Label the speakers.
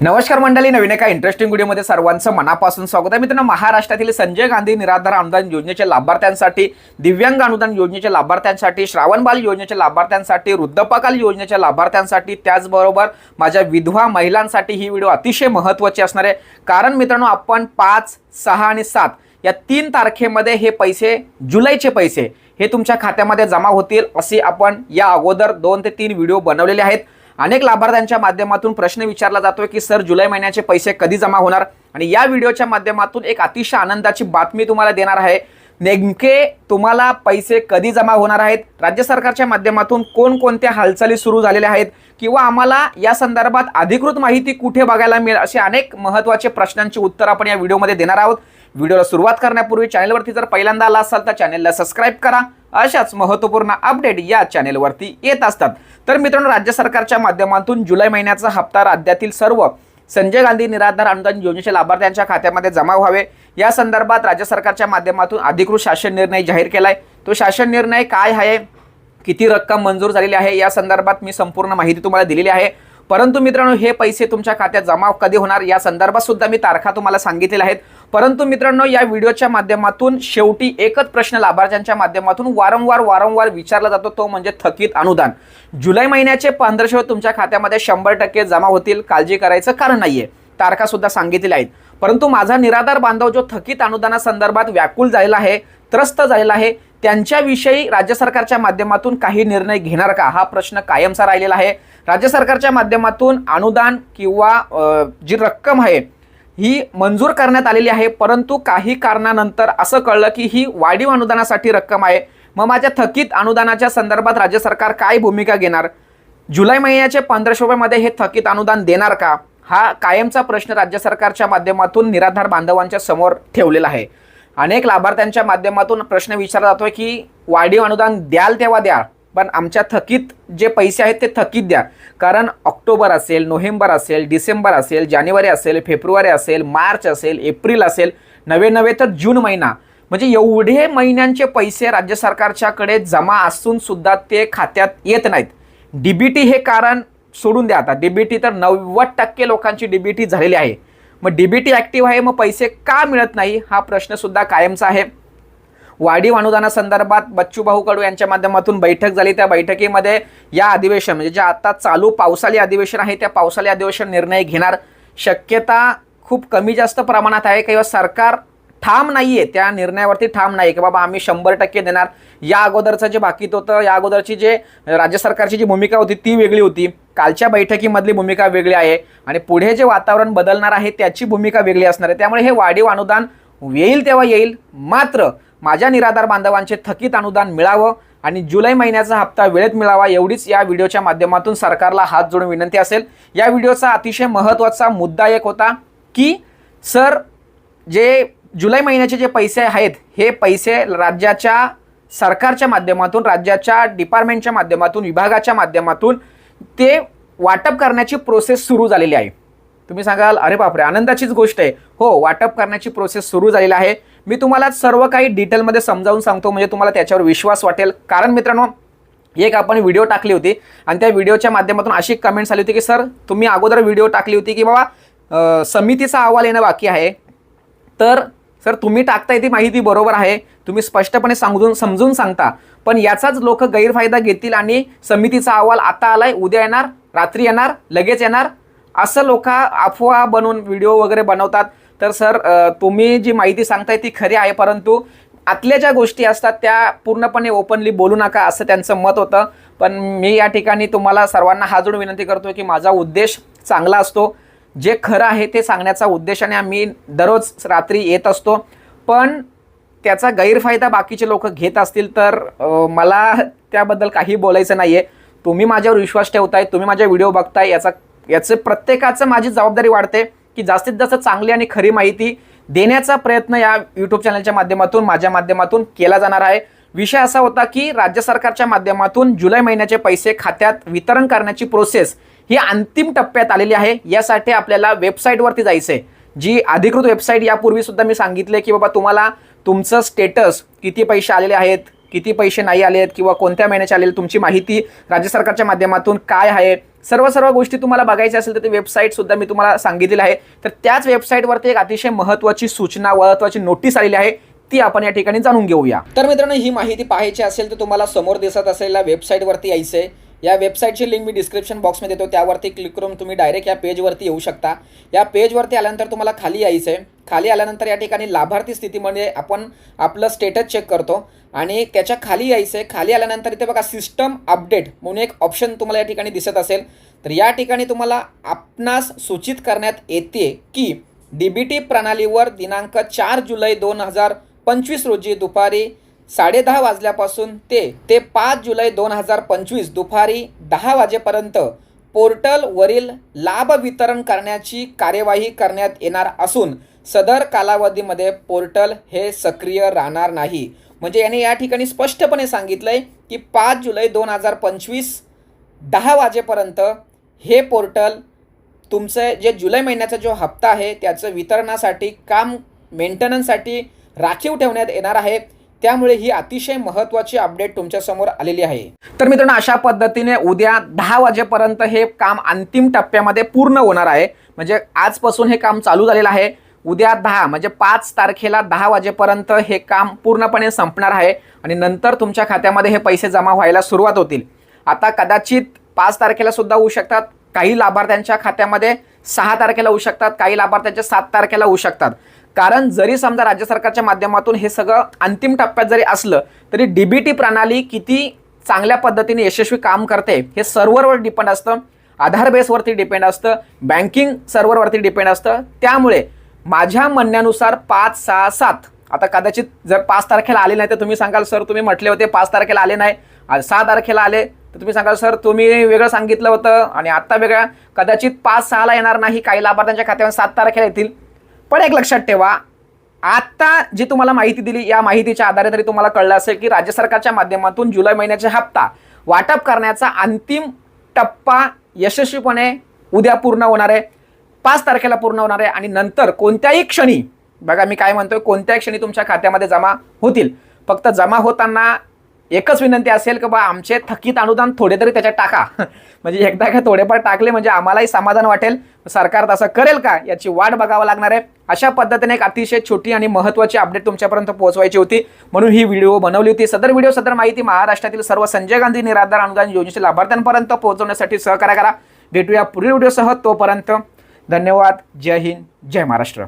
Speaker 1: नमस्कार मंडळी नवीन एका इंटरेस्टिंग व्हिडिओमध्ये सर्वांचं मनापासून स्वागत आहे. मित्रांनो महाराष्ट्रातील संजय गांधी निराधार अनुदान योजनेच्या लाभार्थ्यांसाठी दिव्यांग अनुदान योजनेच्या लाभार्थ्यांसाठी श्रावणबाल योजनेच्या लाभार्थ्यांसाठी वृद्धपकाल योजनेच्या लाभार्थ्यांसाठी त्याचबरोबर माझ्या विधवा महिलांसाठी ही व्हिडिओ अतिशय महत्त्वाची असणार आहे. कारण मित्रांनो आपण पाच सहा आणि सात या तीन तारखेमध्ये हे पैसे जुलैचे पैसे हे तुमच्या खात्यामध्ये जमा होतील असे आपण या अगोदर दोन ते तीन व्हिडिओ बनवलेले आहेत. अनेक लाभार्थ्यांच्या माध्यमातून प्रश्न विचारला जातोय की सर जुलै महिन्याचे पैसे कधी जमा होणार? आणि या व्हिडिओच्या माध्यमातून एक अतिशय आनंदाची बातमी तुम्हाला देणार आहे. नेमके तुम्हाला पैसे कधी जमा होणार आहेत? राज्य सरकारच्या माध्यमातून कोणकोणत्या हालचाली सुरू झालेल्या आहेत? किंवा आम्हाला या संदर्भात अधिकृत माहिती कुठे बघायला मिळेल? असे अनेक महत्त्वाचे प्रश्नांची उत्तर आपण या व्हिडिओमध्ये देणार आहोत. व्हिडिओला सुरुवात करण्यापूर्वी चॅनलवरती जर पहिल्यांदा आला असाल तर चॅनलला सबस्क्राईब करा. अशाच महत्त्वपूर्ण अपडेट या चॅनेलवरती येत असतात. तर मित्रांनो राज्य सरकारच्या माध्यमातून जुलै महिन्याचा हप्ता राज्यातील सर्व संजय गांधी निराधार अनुदान योजनेच्या लाभार्थ्यांच्या खात्यामध्ये जमा व्हावे. या संदर्भात राज्य सरकारच्या माध्यमातून अधिकृत शासन निर्णय जाहीर केलाय. तो शासन निर्णय काय आहे? किती रक्कम मंजूर झालेली आहे? या संदर्भात मी संपूर्ण माहिती तुम्हाला दिलेली आहे. परंतु मित्रांनो हे पैसे तुमच्या खात्यात जमा कधी होणार? या संदर्भात सुद्धा मी तारखा तुम्हाला सांगितलेल्या आहेत. परंतु मित्रांनो या व्हिडिओच्या माध्यमातून शेवटी एकच प्रश्न लाभार्थ्यांच्या माध्यमातून वारंवार वारंवार विचारला जातो तो म्हणजे थकीत अनुदान. जुलै महिन्याचे पंधराशे तुमच्या खात्यामध्ये शंभर टक्के जमा होतील काळजी करायचं कारण नाहीये. तारखा सुद्धा सांगितलेल्या आहेत. परंतु माझा निराधार बांधव जो थकीत अनुदानासंदर्भात व्याकुल झालेला आहे त्रस्त झालेला आहे त्यांच्याविषयी राज्य सरकारच्या माध्यमातून काही निर्णय घेणार का? हा प्रश्न कायमचा राहिलेला आहे. राज्य सरकारच्या माध्यमातून अनुदान किंवा जी रक्कम आहे ही मंजूर करण्यात आलेली आहे. परंतु काही कारणानंतर असं कळलं की ही वाढीव अनुदानासाठी रक्कम आहे. मग माझ्या थकीत अनुदानाच्या संदर्भात राज्य सरकार काय भूमिका घेणार? जुलै महिन्याचे पंधराशे रुपयामध्ये हे थकीत अनुदान देणार का? हा कायमचा प्रश्न राज्य सरकारच्या माध्यमातून निराधार बांधवांच्या समोर ठेवलेला आहे. अनेक लाभार्थ्यांच्या माध्यमातून प्रश्न विचारला जातोय की वाढीव अनुदान द्याल तेव्हा द्या पण आमच्या थकीत जे पैसे आहेत ते थकीत द्या. कारण ऑक्टोबर असेल नोव्हेंबर असेल डिसेंबर असेल जानेवारी असेल फेब्रुवारी असेल मार्च असेल एप्रिल असेल नवे नवे तर जून महिना. म्हणजे एवढे महिन्यांचे पैसे राज्य सरकारच्याकडे जमा असून सुद्धा ते खात्यात येत नाहीत. डीबीटी हे कारण सोडून द्या आता. डीबीटी तर नव्वद टक्के लोकांची डीबीटी झालेली आहे. मग डीबीटी ॲक्टिव्ह आहे मग पैसे का मिळत नाही? हा प्रश्न सुद्धा कायमचा आहे. वाढीव अनुदानासंदर्भात बच्चूभाऊ कडू यांच्या माध्यमातून बैठक झाली. त्या बैठकीमध्ये या अधिवेशन म्हणजे जे आता चालू पावसाळी अधिवेशन आहे त्या पावसाळी अधिवेशन निर्णय घेणार शक्यता खूप कमी जास्त प्रमाणात आहे. किंवा सरकार ठाम नाही आहे त्या निर्णयावरती ठाम नाही की बाबा आम्ही शंभर टक्के देणार. या अगोदरचं जे बाकीत होतं या अगोदरची जे राज्य सरकारची जी भूमिका होती ती वेगळी होती. कालच्या बैठकीमधली भूमिका वेगळी आहे आणि पुढे जे वातावरण बदलणार आहे त्याची भूमिका वेगळी असणार आहे. त्यामुळे हे वाढीव अनुदान येईल तेव्हा येईल. मात्र माझ्या निराधार बांधवांचे थकीत अनुदान मिळावं आणि जुलै महिन्याचा हप्ता वेळेत मिळावा एवढीच या व्हिडिओच्या माध्यमातून सरकारला हात जोडून विनंती असेल. या व्हिडिओचा अतिशय महत्त्वाचा मुद्दा एक होता की सर जे जुलै महिन्याचे जे पैसे आहेत हे पैसे राज्याच्या सरकारच्या माध्यमातून राज्याच्या डिपार्टमेंटच्या माध्यमातून विभागाच्या माध्यमातून ते वाटप करण्याची प्रोसेस सुरू झालेली आहे. तुम्ही सांगाल अरे बापरे आनंदाचीच गोष्ट आहे. हो वाटप करण्याची प्रोसेस सुरू झालेली आहे. मी तुम्हाला सर्व काही डिटेलमध्ये समजावून सांगतो म्हणजे तुम्हाला त्याच्यावर विश्वास वाटेल. कारण मित्रांनो एक आपण व्हिडिओ टाकली होती आणि त्या व्हिडिओच्या माध्यमातून अशी कमेंट्स आली होती की सर तुम्ही अगोदर व्हिडिओ टाकली होती की बाबा समितीचा अहवाल येणं बाकी आहे. तर सर तुम्ही टाकताय ती माहिती बरोबर आहे. तुम्ही स्पष्टपणे समजून समजून सांगता. पण याचाच लोक गैरफायदा घेतील आणि समितीचा अहवाल आता आलाय उद्या येणार रात्री येणार लगेच येणार. असं लोक अफवा बनवून व्हिडिओ वगैरे बनवतात. तर सर तुम्ही जी माहिती सांगताय ती खरी आहे परंतु आतल्या ज्या गोष्टी असतात त्या पूर्णपणे ओपनली बोलू नका असं त्यांचं मत होतं. पण मी या ठिकाणी तुम्हाला सर्वांना हा जोडून विनंती करतो की माझा उद्देश चांगला असतो. जे खरं आहे ते सांगण्याचा उद्देशाने आम्ही दररोज रात्री येत असतो. पण त्याचा गैरफायदा बाकीचे लोक घेत असतील तर मला त्याबद्दल काही बोलायचं नाही आहे तुम्ही माझ्यावर विश्वास ठेवताय तुम्ही माझ्या व्हिडिओ बघताय याचा याचं प्रत्येकाचं माझी जबाबदारी वाढते की जास्तीत जास्त चांगली आणि खरी माहिती देण्याचा प्रयत्न या यूट्यूब चॅनलच्या माध्यमातून माझ्या माध्यमातून केला जाणार आहे. विषय असा होता की राज्य सरकारच्या माध्यमातून जुलै महिन्याचे पैसे खात्यात वितरण करण्याची प्रोसेस ही अंतिम टप्प्यात आलेली आहे. यासाठी आपल्याला वेबसाईटवरती जायचं आहे जी अधिकृत वेबसाईट यापूर्वी सुद्धा मी सांगितले की बाबा तुम्हाला तुमचं स्टेटस किती पैसे आलेले आहेत किती पैसे नाही आलेत किंवा कोणत्या महिन्याचे आलेले तुमची माहिती राज्य सरकारच्या माध्यमातून काय आहे सर्व सर्व गोष्टी तुम्हाला बघायच्या असेल तर ती वेबसाईटसुद्धा मी तुम्हाला सांगितलेली आहे. तर त्याच वेबसाईटवरती एक अतिशय महत्त्वाची सूचना महत्त्वाची नोटीस आलेली आहे. ती आपण या ठिकाणी जाणून घेऊया. तर मित्रांनो ही माहिती पाहायची असेल तर तुम्हाला समोर दिसत असलेल्या वेबसाईटवरती यायचं आहे या वेबसाईटची लिंक मी डिस्क्रिप्शन बॉक्समध्ये देतो. त्यावरती क्लिक करून तुम्ही डायरेक्ट या पेजवरती येऊ शकता. या पेजवरती आल्यानंतर तुम्हाला खाली यायचं आहे खाली आल्यानंतर या ठिकाणी लाभार्थी स्थितीमध्ये म्हणजे आपण आपलं स्टेटस चेक करतो आणि त्याच्याखाली यायचं आहे खाली आल्यानंतर इथे बघा सिस्टम अपडेट म्हणून एक ऑप्शन तुम्हाला या ठिकाणी दिसत असेल. तर या ठिकाणी तुम्हाला आपणास सूचित करण्यात येते की डी बी टी प्रणालीवर दिनांक चार जुलै दोन हजार पंचवीस रोजी दुपारी साडेदहा वाजल्यापासून ते ते पाच जुलै दोन हजार पंचवीस दुपारी दहा वाजेपर्यंत पोर्टलवरील लाभ वितरण करण्याची कार्यवाही करण्यात येणार असून सदर कालावधीमध्ये पोर्टल हे सक्रिय राहणार नाही. म्हणजे याने या ठिकाणी स्पष्टपणे सांगितलंय की पाच जुलै दोन हजार पंचवीस दहा वाजेपर्यंत हे पोर्टल तुमचं जे जुलै महिन्याचा जो हप्ता आहे त्याचं वितरणासाठी काम मेंटेनन्ससाठी राखीव ठेवण्यात येणार आहे. त्यामुळे ही अतिशय महत्त्वाची अपडेट तुमच्यासमोर आलेली आहे. तर मित्रांनो अशा पद्धतीने उद्या दहा वाजेपर्यंत हे काम अंतिम टप्प्यामध्ये पूर्ण होणार आहे. म्हणजे आजपासून हे काम चालू झालेलं आहे. उद्या दहा म्हणजे पाच तारखेला दहा वाजेपर्यंत हे काम पूर्णपणे संपणार आहे. आणि नंतर तुमच्या खात्यामध्ये हे पैसे जमा व्हायला सुरुवात होतील. आता कदाचित पाच तारखेला सुद्धा होऊ शकतात. काही लाभार्थ्यांच्या खात्यामध्ये सहा तारखेला होऊ शकतात. काही लाभार्थ्यांच्या सात तारखेला होऊ शकतात. कारण जरी समजा राज्य सरकारच्या माध्यमातून हे सगळं अंतिम टप्प्यात जरी असलं तरी डीबीटी प्रणाली किती चांगल्या पद्धतीने यशस्वी काम करते हे सर्व्हरवर डिपेंड असतं. आधार बेसवरती डिपेंड असतं. बँकिंग सर्व्हरवरती डिपेंड असतं. त्यामुळे माझ्या म्हणण्यानुसार पाच सहा सात आता कदाचित जर पाच तारखेला आले नाही तर तुम्ही सांगाल सर तुम्ही म्हटले होते पाच तारखेला आले नाही. सहा तारखेला आले तर तुम्ही सांगाल सर तुम्ही वेगळं सांगितलं होतं आणि आत्ता वेगळ्या कदाचित पाच सहाला येणार नाही काही लाभार्थ्यांच्या खात्यावर सात तारखेला येतील. पण एक लक्षात ठेवा आत्ता जी तुम्हाला माहिती दिली या माहितीच्या आधारे तरी तुम्हाला कळलं असेल की राज्य सरकारच्या माध्यमातून जुलै महिन्याचा हप्ता वाटप करण्याचा अंतिम टप्पा यशस्वीपणे उद्या पूर्ण होणार आहे पाच तारखेला पूर्ण होणार आहे आणि नंतर कोणत्याही क्षणी बघा मी काय म्हणतोय कोणत्याही क्षणी तुमच्या खात्यामध्ये जमा होतील. फक्त जमा होताना एकच विनंती असेल की बा आमचे थकीत अनुदान थोडे तरी त्याच्यात टाका. म्हणजे एकदा का थोडेफार टाकले म्हणजे आम्हालाही समाधान वाटेल. सरकार तसं करेल का? याची वाट बघावं लागणार आहे. अशा पद्धतीने एक अतिशय छोटी आणि महत्त्वाची अपडेट तुमच्यापर्यंत पोहोचवायची होती. म्हणून ही व्हिडिओ बनवली होती. सदर व्हिडिओ सदर माहिती महाराष्ट्रातील सर्व संजय गांधी निराधार अनुदान योजनेच्या लाभार्थ्यांपर्यंत पोहोचवण्यासाठी सहकार्य करा. भेटूया पुढील व्हिडिओसह तोपर्यंत धन्यवाद. जय हिंद. जय महाराष्ट्र.